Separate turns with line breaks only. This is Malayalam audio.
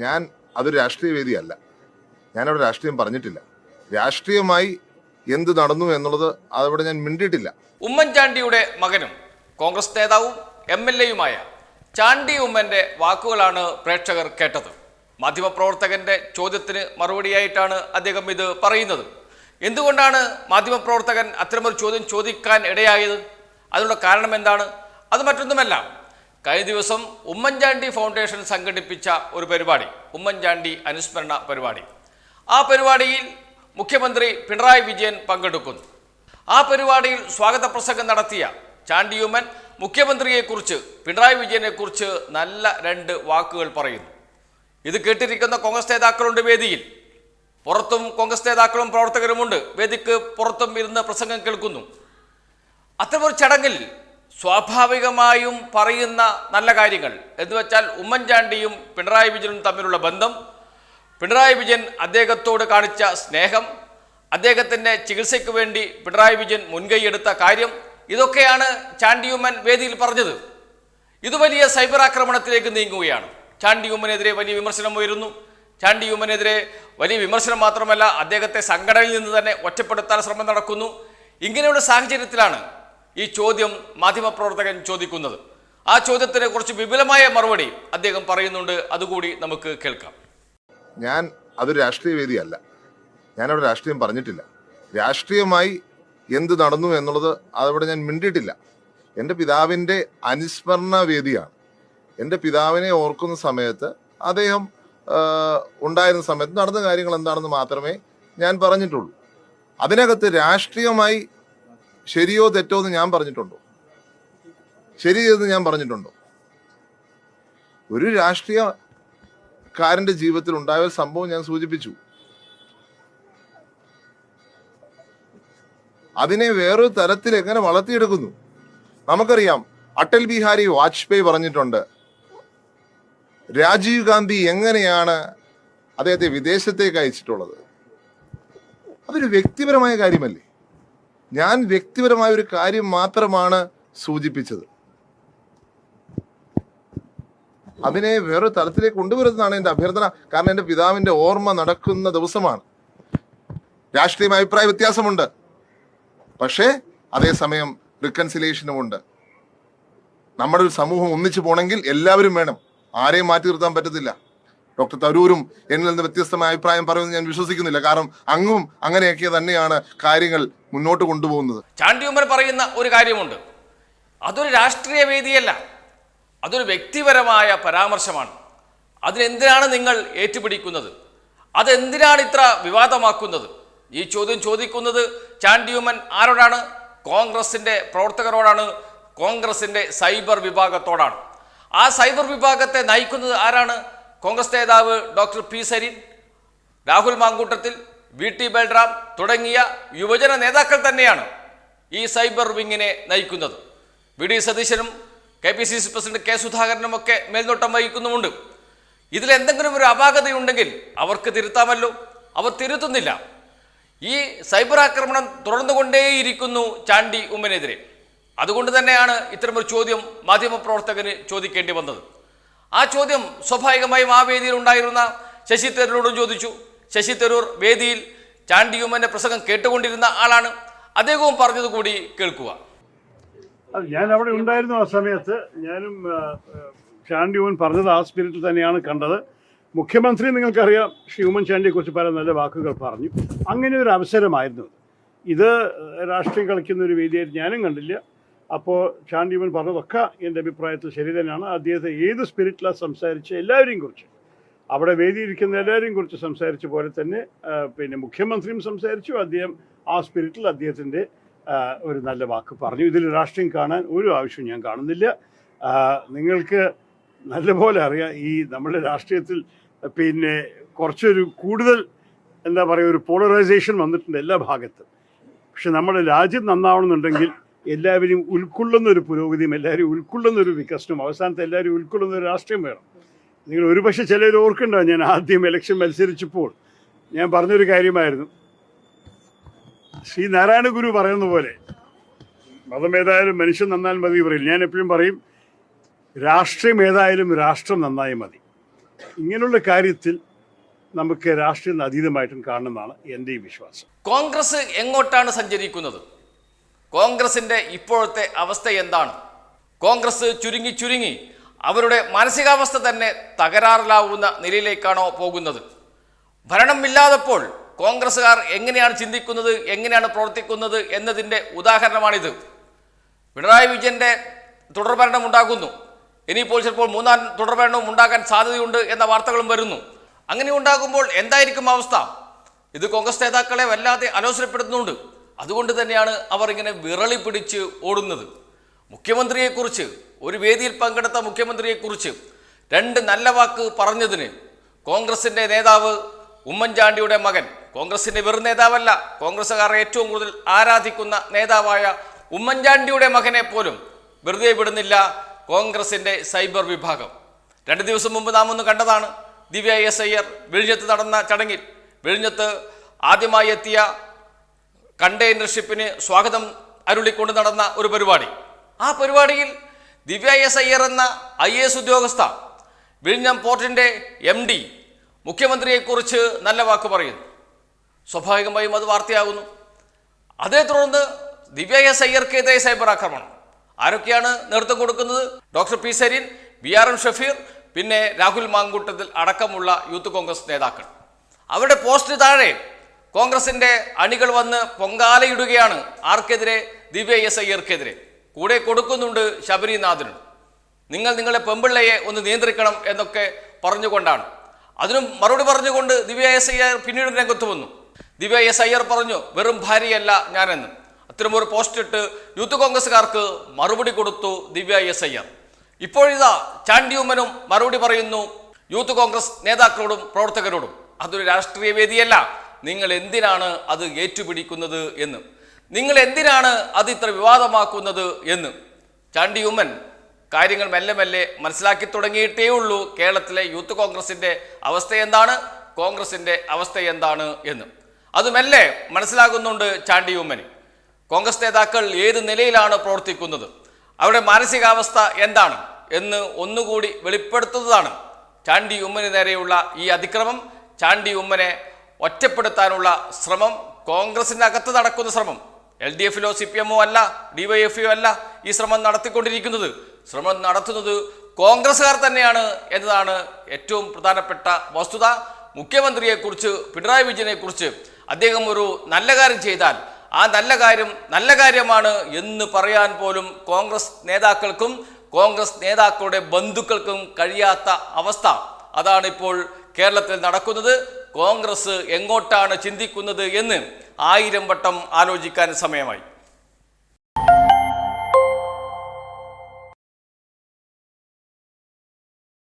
ഞാൻ അതൊരു രാഷ്ട്രീയ വേദിയല്ല ഞാനവിടെ രാഷ്ട്രീയം പറഞ്ഞിട്ടില്ല രാഷ്ട്രീയമായി എന്ത് നടന്നു എന്നുള്ളത് അതവിടെ ഞാൻ മിണ്ടിയിട്ടില്ല
ഉമ്മൻചാണ്ടിയുടെ മകനും കോൺഗ്രസ് നേതാവും എം എൽ എയുമായ ചാണ്ടി ഉമ്മന്റെ വാക്കുകളാണ് പ്രേക്ഷകർ കേട്ടത് മാധ്യമപ്രവർത്തകന്റെ ചോദ്യത്തിന് മറുപടിയായിട്ടാണ് അദ്ദേഹം ഇത് പറയുന്നത് എന്തുകൊണ്ടാണ് മാധ്യമപ്രവർത്തകൻ അത്തരമൊരു ചോദ്യം ചോദിക്കാൻ ഇടയായത് അതിനുള്ള കാരണം എന്താണ് അത് മറ്റൊന്നുമല്ല കഴിഞ്ഞ ദിവസം ഉമ്മൻചാണ്ടി ഫൗണ്ടേഷൻ സംഘടിപ്പിച്ച ഒരു പരിപാടി ഉമ്മൻചാണ്ടി അനുസ്മരണ പരിപാടി ആ പരിപാടിയിൽ മുഖ്യമന്ത്രി പിണറായി വിജയൻ പങ്കെടുക്കുന്നു ആ പരിപാടിയിൽ സ്വാഗത പ്രസംഗം നടത്തിയ ചാണ്ടിയുമ്മൻ മുഖ്യമന്ത്രിയെക്കുറിച്ച് പിണറായി വിജയനെക്കുറിച്ച് നല്ല രണ്ട് വാക്കുകൾ പറയുന്നു ഇത് കേട്ടിരിക്കുന്ന കോൺഗ്രസ് നേതാക്കളുണ്ട് വേദിയിൽ പുറത്തും കോൺഗ്രസ് നേതാക്കളും പ്രവർത്തകരുമുണ്ട് വേദിക്ക് പുറത്തും ഇരുന്ന് പ്രസംഗം കേൾക്കുന്നു അത്തരമൊരു ചടങ്ങിൽ സ്വാഭാവികമായും പറയുന്ന നല്ല കാര്യങ്ങൾ എന്ന് വെച്ചാൽ ഉമ്മൻചാണ്ടിയും പിണറായി വിജയനും തമ്മിലുള്ള ബന്ധം പിണറായി വിജയൻ അദ്ദേഹത്തോട് കാണിച്ച സ്നേഹം അദ്ദേഹത്തിൻ്റെ ചികിത്സയ്ക്ക് വേണ്ടി പിണറായി വിജയൻ മുൻകൈയെടുത്ത കാര്യം ഇതൊക്കെയാണ് ചാണ്ടിയുമ്മൻ വേദിയിൽ പറഞ്ഞത് ഇത് വലിയ സൈബർ ആക്രമണത്തിലേക്ക് നീങ്ങുകയാണ് ചാണ്ടിയുമ്മനെതിരെ വലിയ വിമർശനം ഉയരുന്നു ചാണ്ടിയുമ്മനെതിരെ വലിയ വിമർശനം മാത്രമല്ല അദ്ദേഹത്തെ സംഘടനയിൽ നിന്ന് തന്നെ ഒറ്റപ്പെടുത്താൻ ശ്രമം നടക്കുന്നു ഇങ്ങനെയുള്ള സാഹചര്യത്തിലാണ് ഈ ചോദ്യം മാധ്യമപ്രവർത്തകൻ ചോദിക്കുന്നത് ആ ചോദ്യത്തിന് കുറച്ച് വിപുലമായ മറുപടി അദ്ദേഹം പറയുന്നുണ്ട് അതുകൂടി
നമുക്ക് കേൾക്കാം ഞാൻ അതൊരു രാഷ്ട്രീയ വേദിയല്ല ഞാനവിടെ രാഷ്ട്രീയം പറഞ്ഞിട്ടില്ല രാഷ്ട്രീയമായി എന്ത് നടന്നു എന്നുള്ളത് അതവിടെ ഞാൻ മിണ്ടിയിട്ടില്ല എൻ്റെ പിതാവിൻ്റെ അനുസ്മരണ വേദിയാണ് എൻ്റെ പിതാവിനെ ഓർക്കുന്ന സമയത്ത് അദ്ദേഹം ഉണ്ടായിരുന്ന സമയത്ത് നടന്ന കാര്യങ്ങൾ എന്താണെന്ന് മാത്രമേ ഞാൻ പറഞ്ഞിട്ടുള്ളൂ അതിനകത്ത് രാഷ്ട്രീയമായി ശരിയോ തെറ്റോ എന്ന് ഞാൻ പറഞ്ഞിട്ടുണ്ടോ ശരി ചെയ്തെന്ന് ഞാൻ പറഞ്ഞിട്ടുണ്ടോ ഒരു രാഷ്ട്രീയക്കാരന്റെ ജീവിതത്തിൽ ഉണ്ടായ ഒരു സംഭവം ഞാൻ സൂചിപ്പിച്ചു അതിനെ വേറൊരു തരത്തിൽ എങ്ങനെ വളർത്തിയെടുക്കുന്നു നമുക്കറിയാം അടൽ ബിഹാരി വാജ്പേയി പറഞ്ഞിട്ടുണ്ട് രാജീവ് ഗാന്ധി എങ്ങനെയാണ് അദ്ദേഹത്തെ വിദേശത്തേക്ക് അയച്ചിട്ടുള്ളത് അതൊരു വ്യക്തിപരമായ കാര്യമല്ലേ ഞാൻ വ്യക്തിപരമായ ഒരു കാര്യം മാത്രമാണ് സൂചിപ്പിച്ചത് അതിനെ വേറൊരു തലത്തിലേക്ക് കൊണ്ടുവരുന്നതാണ് എൻ്റെ അഭ്യർത്ഥന കാരണം എൻ്റെ പിതാവിൻ്റെ ഓർമ്മ നടക്കുന്ന ദിവസമാണ് രാഷ്ട്രീയ അഭിപ്രായ വ്യത്യാസമുണ്ട് പക്ഷേ അതേസമയം റിക്കൺസിലേഷനും ഉണ്ട് നമ്മുടെ ഒരു സമൂഹം ഒന്നിച്ചു പോകണമെങ്കിൽ എല്ലാവരും വേണം ആരെയും മാറ്റി നിർത്താൻ പറ്റത്തില്ല ഡോക്ടർ തരൂരും എന്നിൽ നിന്ന് വ്യത്യസ്തമായ അഭിപ്രായം പറയുമെന്ന് ഞാൻ വിശ്വസിക്കുന്നില്ല കാരണം അങ്ങും അങ്ങനെയൊക്കെ തന്നെയാണ് കാര്യങ്ങൾ മുന്നോട്ട് കൊണ്ടുപോകുന്നത്
ചാണ്ടിയുമർ പറയുന്ന ഒരു കാര്യമുണ്ട് അതൊരു രാഷ്ട്രീയ വേദിയല്ല അതൊരു വ്യക്തിപരമായ പരാമർശമാണ് അതിനെന്തിനാണ് നിങ്ങൾ ഏറ്റുപിടിക്കുന്നത് അതെന്തിനാണ് ഇത്ര വിവാദമാക്കുന്നത് ഈ ചോദ്യം ചോദിക്കുന്നത് ചാണ്ടിയുമൻ ആരോടാണ് കോൺഗ്രസിൻ്റെ പ്രവർത്തകരോടാണ് കോൺഗ്രസിൻ്റെ സൈബർ വിഭാഗത്തോടാണ് ആ സൈബർ വിഭാഗത്തെ നയിക്കുന്നത് ആരാണ് കോൺഗ്രസ് നേതാവ് doctor P Sarin Rahul Mamkootathil V T Balram തുടങ്ങിയ യുവജന നേതാക്കൾ തന്നെയാണ് ഈ സൈബർ വിങ്ങിനെ നയിക്കുന്നത് വി ഡി സതീശനും K P C C president K സുധാകരനും ഒക്കെ മേൽനോട്ടം വഹിക്കുന്നുമുണ്ട് ഇതിലെന്തെങ്കിലും ഒരു അപാകതയുണ്ടെങ്കിൽ അവർക്ക് തിരുത്താമല്ലോ അവർ തിരുത്തുന്നില്ല ഈ സൈബർ ആക്രമണം തുടർന്നുകൊണ്ടേയിരിക്കുന്നു ചാണ്ടി ഉമ്മനെതിരെ അതുകൊണ്ട് തന്നെയാണ് ഇത്തരമൊരു ചോദ്യം മാധ്യമപ്രവർത്തകന് ചോദിക്കേണ്ടി വന്നത് ആ ചോദ്യം സ്വാഭാവികമായും ആ വേദിയിൽ ഉണ്ടായിരുന്ന ശശി തരൂരോടും ചോദിച്ചു ശശി തരൂർ വേദിയിൽ ചാണ്ടിയുമ്മന്റെ പ്രസംഗം കേട്ടുകൊണ്ടിരുന്ന ആളാണ് അദ്ദേഹവും പറഞ്ഞത് കൂടി കേൾക്കുക
ഞാൻ അവിടെ ഉണ്ടായിരുന്നു ആ സമയത്ത് ഞാനും ചാണ്ടിയുമൻ പറഞ്ഞത് ആ സ്പിരിറ്റിൽ തന്നെയാണ് കണ്ടത് മുഖ്യമന്ത്രി നിങ്ങൾക്കറിയാം ശ്രീ കുറിച്ച് പല നല്ല വാക്കുകൾ പറഞ്ഞു അങ്ങനെ ഒരു അവസരമായിരുന്നു ഇത് രാഷ്ട്രീയം കളിക്കുന്ന ഒരു വേദിയായിട്ട് ഞാനും കണ്ടില്ല അപ്പോൾ ചാണ്ടിമൻ പറഞ്ഞതൊക്കെ എൻ്റെ അഭിപ്രായത്തിൽ ശരി തന്നെയാണ് അദ്ദേഹത്തെ ഏത് സ്പിരിറ്റിലാണ് സംസാരിച്ച എല്ലാവരെയും കുറിച്ച് അവിടെ വേദിയിരിക്കുന്ന എല്ലാവരെയും കുറിച്ച് സംസാരിച്ച പോലെ തന്നെ പിന്നെ മുഖ്യമന്ത്രിയും സംസാരിച്ചു അദ്ദേഹം ആ സ്പിരിറ്റിൽ അദ്ദേഹത്തിൻ്റെ ഒരു നല്ല വാക്ക് പറഞ്ഞു ഇതിൽ രാഷ്ട്രീയം കാണാൻ ഒരു ആവശ്യവും ഞാൻ കാണുന്നില്ല നിങ്ങൾക്ക് നല്ലപോലെ അറിയാം ഈ നമ്മുടെ രാഷ്ട്രീയത്തിൽ പിന്നെ കുറച്ചൊരു കൂടുതൽ എന്താ പറയുക ഒരു പോളറൈസേഷൻ വന്നിട്ടുണ്ട് എല്ലാ ഭാഗത്തും പക്ഷെ നമ്മുടെ രാജ്യം നന്നാവണമെന്നുണ്ടെങ്കിൽ എല്ലാവരും ഉൾക്കൊള്ളുന്ന ഒരു പുരോഗതിയും എല്ലാവരും ഉൾക്കൊള്ളുന്ന ഒരു വികസനവും അവസാനത്തെ എല്ലാവരും ഉൾക്കൊള്ളുന്ന ഒരു രാഷ്ട്രീയം വേണം നിങ്ങൾ ഒരുപക്ഷെ ചിലർ ഓർക്കുന്നുണ്ടോ ഞാൻ ആദ്യം എലക്ഷൻ മത്സരിച്ചപ്പോൾ ഞാൻ പറഞ്ഞൊരു കാര്യമായിരുന്നു ശ്രീ നാരായണ ഗുരു പറയുന്ന പോലെ മതം ഏതായാലും മനുഷ്യൻ നന്നാൽ മതി പറയില്ല ഞാൻ എപ്പോഴും പറയും രാഷ്ട്രീയം ഏതായാലും രാഷ്ട്രം നന്നായി മതി ഇങ്ങനെയുള്ള കാര്യത്തിൽ നമുക്ക് രാഷ്ട്രീയം അതീതമായിട്ടും കാണുന്നതാണ് എൻ്റെ ഈ
വിശ്വാസം കോൺഗ്രസ് എങ്ങോട്ടാണ് സഞ്ചരിക്കുന്നത് കോൺഗ്രസിൻ്റെ ഇപ്പോഴത്തെ അവസ്ഥ എന്താണ് കോൺഗ്രസ് ചുരുങ്ങി ചുരുങ്ങി അവരുടെ മാനസികാവസ്ഥ തന്നെ തകരാറിലാവുന്ന നിലയിലേക്കാണോ പോകുന്നത് ഭരണമില്ലാതപ്പോൾ കോൺഗ്രസ്സുകാർ എങ്ങനെയാണ് ചിന്തിക്കുന്നത് എങ്ങനെയാണ് പ്രവർത്തിക്കുന്നത് എന്നതിൻ്റെ ഉദാഹരണമാണിത് പിണറായി വിജയൻ്റെ തുടർഭരണം ഉണ്ടാകുന്നു ഇനിയിപ്പോൾ ചിലപ്പോൾ മൂന്നാം തുടർഭരണവും ഉണ്ടാകാൻ സാധ്യതയുണ്ട് എന്ന വാർത്തകളും വരുന്നു അങ്ങനെ ഉണ്ടാകുമ്പോൾ എന്തായിരിക്കും അവസ്ഥ ഇത് കോൺഗ്രസ് നേതാക്കളെ വല്ലാതെ അലോസരപ്പെടുത്തുന്നുണ്ട് അതുകൊണ്ട് തന്നെയാണ് അവർ ഇങ്ങനെ വിറളി പിടിച്ച് ഓടുന്നത് മുഖ്യമന്ത്രിയെക്കുറിച്ച് ഒരു വേദിയിൽ പങ്കെടുത്ത മുഖ്യമന്ത്രിയെക്കുറിച്ച് രണ്ട് നല്ല വാക്ക് പറഞ്ഞതിന് കോൺഗ്രസിൻ്റെ നേതാവ് ഉമ്മൻചാണ്ടിയുടെ മകൻ കോൺഗ്രസിൻ്റെ വെറും നേതാവല്ല കോൺഗ്രസ്സുകാർ ഏറ്റവും കൂടുതൽ ആരാധിക്കുന്ന നേതാവായ ഉമ്മൻചാണ്ടിയുടെ മകനെ പോലും വെറുതെ വിടുന്നില്ല കോൺഗ്രസിൻ്റെ സൈബർ വിഭാഗം രണ്ട് ദിവസം മുമ്പ് നാം ഒന്ന് കണ്ടതാണ് ദിവ്യ എസ് അയ്യർ വിഴിഞ്ഞത്ത് നടന്ന ചടങ്ങിൽ വിഴിഞ്ഞത്ത് ആദ്യമായി എത്തിയ കണ്ടെയ്നർഷിപ്പിന് സ്വാഗതം അരുളിക്കൊണ്ട് നടന്ന ഒരു പരിപാടി ആ പരിപാടിയിൽ ദിവ്യ എസ് അയ്യർ എന്ന ഐ എ എസ് ഉദ്യോഗസ്ഥ വിഴിഞ്ഞം പോർട്ടിൻ്റെ എം ഡി മുഖ്യമന്ത്രിയെക്കുറിച്ച് നല്ല വാക്ക് പറയുന്നു സ്വാഭാവികമായും അത് വാർത്തയാകുന്നു അതേ തുടർന്ന് ദിവ്യ എസ് അയ്യർക്കെതിരെ സൈബർ ആക്രമണം ആരൊക്കെയാണ് നേതൃത്വം കൊടുക്കുന്നത് doctor P Sarin B R M Shafeer പിന്നെ രാഹുൽ മാങ്കൂട്ടത്തിൽ അടക്കമുള്ള യൂത്ത് കോൺഗ്രസ് നേതാക്കൾ അവരുടെ പോസ്റ്റ് താഴെ കോൺഗ്രസിൻ്റെ അണികൾ വന്ന് പൊങ്കാലയിടുകയാണ് ആർക്കെതിരെ ദിവ്യ എസ് അയ്യർക്കെതിരെ കൂടെ കൊടുക്കുന്നുണ്ട് ശബരിനാഥനും നിങ്ങൾ നിങ്ങളുടെ പെമ്പിള്ളയെ ഒന്ന് നിയന്ത്രിക്കണം എന്നൊക്കെ പറഞ്ഞുകൊണ്ടാണ് അതിനും മറുപടി പറഞ്ഞുകൊണ്ട് ദിവ്യ എസ് അയ്യർ പിന്നീട് രംഗത്ത് വന്നു ദിവ്യ എസ് അയ്യർ പറഞ്ഞു വെറും ഭാര്യയല്ല ഞാനെന്ന് അത്തരമൊരു പോസ്റ്റ് ഇട്ട് യൂത്ത് കോൺഗ്രസ്സുകാർക്ക് മറുപടി കൊടുത്തു ദിവ്യ എസ് അയ്യർ ഇപ്പോഴിതാ ചാണ്ടിയുമ്മനും മറുപടി പറയുന്നു യൂത്ത് കോൺഗ്രസ് നേതാക്കളോടും പ്രവർത്തകരോടും അതൊരു രാഷ്ട്രീയ വേദിയല്ല നിങ്ങൾ എന്തിനാണ് അത് ഏറ്റുപിടിക്കുന്നത് എന്ന് നിങ്ങൾ എന്തിനാണ് അത് ഇത്ര വിവാദമാക്കുന്നത് എന്ന് ചാണ്ടി ഉമ്മൻ കാര്യങ്ങൾ മെല്ലെ മെല്ലെ മനസ്സിലാക്കി തുടങ്ങിയിട്ടേ ഉള്ളൂ കേരളത്തിലെ യൂത്ത് കോൺഗ്രസിൻ്റെ അവസ്ഥ എന്താണ് കോൺഗ്രസിൻ്റെ അവസ്ഥ എന്താണ് എന്ന് അത് മെല്ലെ മനസ്സിലാകുന്നുണ്ട് ചാണ്ടി ഉമ്മൻ കോൺഗ്രസ് നേതാക്കൾ ഏത് നിലയിലാണ് പ്രവർത്തിക്കുന്നത് അവരുടെ മാനസികാവസ്ഥ എന്താണ് എന്ന് ഒന്നുകൂടി വെളിപ്പെടുത്തുന്നതാണ് ചാണ്ടി ഉമ്മന് നേരെയുള്ള ഈ അതിക്രമം ചാണ്ടി ഉമ്മനെ ഒറ്റപ്പെടുത്താനുള്ള ശ്രമം അകത്ത് നടക്കുന്ന ശ്രമം എൽ ഡി എഫിലോ സി പി എമ്മോ അല്ല എഫ് അല്ല ഈ ശ്രമം നടത്തിക്കൊണ്ടിരിക്കുന്നത് ശ്രമം നടത്തുന്നത് കോൺഗ്രസ്സുകാർ തന്നെയാണ് എന്നതാണ് ഏറ്റവും പ്രധാനപ്പെട്ട വസ്തുത മുഖ്യമന്ത്രിയെക്കുറിച്ച് പിണറായി വിജയനെക്കുറിച്ച് അദ്ദേഹം ഒരു നല്ല കാര്യം ചെയ്താൽ ആ നല്ല കാര്യം നല്ല കാര്യമാണ് എന്ന് പറയാൻ പോലും കോൺഗ്രസ് നേതാക്കൾക്കും കോൺഗ്രസ് നേതാക്കളുടെ ബന്ധുക്കൾക്കും കഴിയാത്ത അവസ്ഥ അതാണ് ഇപ്പോൾ കേരളത്തിൽ നടക്കുന്നത് കോൺഗ്രസ് എങ്ങോട്ടാണ് ചിന്തിക്കുന്നത് എന്ന് ആയിരം വട്ടം ആലോചിക്കാൻ സമയമായി